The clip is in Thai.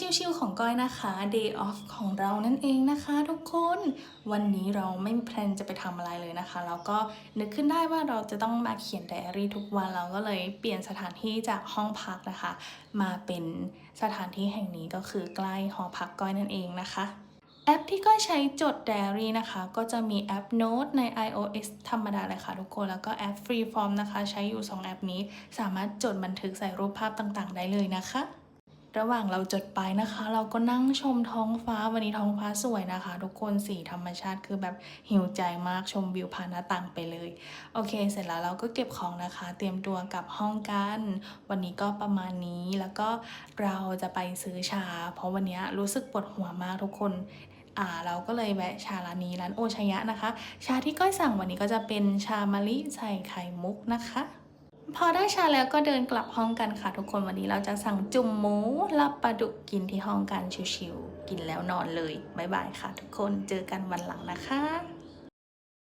ชิวๆของก้อยนะคะ day off ของเรานั่นเองนะคะทุกคน วันนี้เราไม่มีแพลนจะไปทำอะไรเลยนะคะ แล้วก็นึกขึ้นได้ว่าเราจะต้องมาเขียนไดอารี่ทุกวัน เราก็เลยเปลี่ยนสถานที่จากห้องพักนะคะ มาเป็นสถานที่แห่งนี้ก็คือใกล้หอพักก้อยนั่นเองนะคะแอปที่ก้อยใช้จดไดอารี่นะคะ ก็จะมีแอป Note ใน iOS ธรรมดาเลยค่ะทุกคน แล้วก็แอป Freeform นะคะ ใช้อยู่ 2 แอปนี้ สามารถจดบันทึกใส่รูปภาพต่างๆ ได้เลยนะคะ ระหว่างเราจดไปนะคะ เราก็นั่งชมท้องฟ้าวันนี้ท้องฟ้าสวยนะคะ ทุกคนสีธรรมชาติคือแบบหิวใจมากชมวิวผ่านหน้าต่างไปเลย โอเค เสร็จแล้วเราก็เก็บของนะคะ เตรียมตัวกลับห้องกัน วันนี้ก็ประมาณนี้แล้วก็เราจะไปซื้อชา เพราะวันนี้รู้สึกปวดหัวมากทุกคนอ่าเราก็เลยแวะชาร้านนี้ร้านโอชยะนะคะ ชาที่ก้อยสั่งวันนี้ก็จะเป็นชามะลิใส่ไข่มุกนะคะ พอได้ชาแล้วก็เดินกลับห้องกันค่ะทุกคนวันนี้เราจะสั่งจุ่มหมูลับปลาดุกกินที่ห้องกันชิวๆกินแล้วนอนเลยบ๊ายบายค่ะ ทุกคนเจอกันวันหลังนะคะ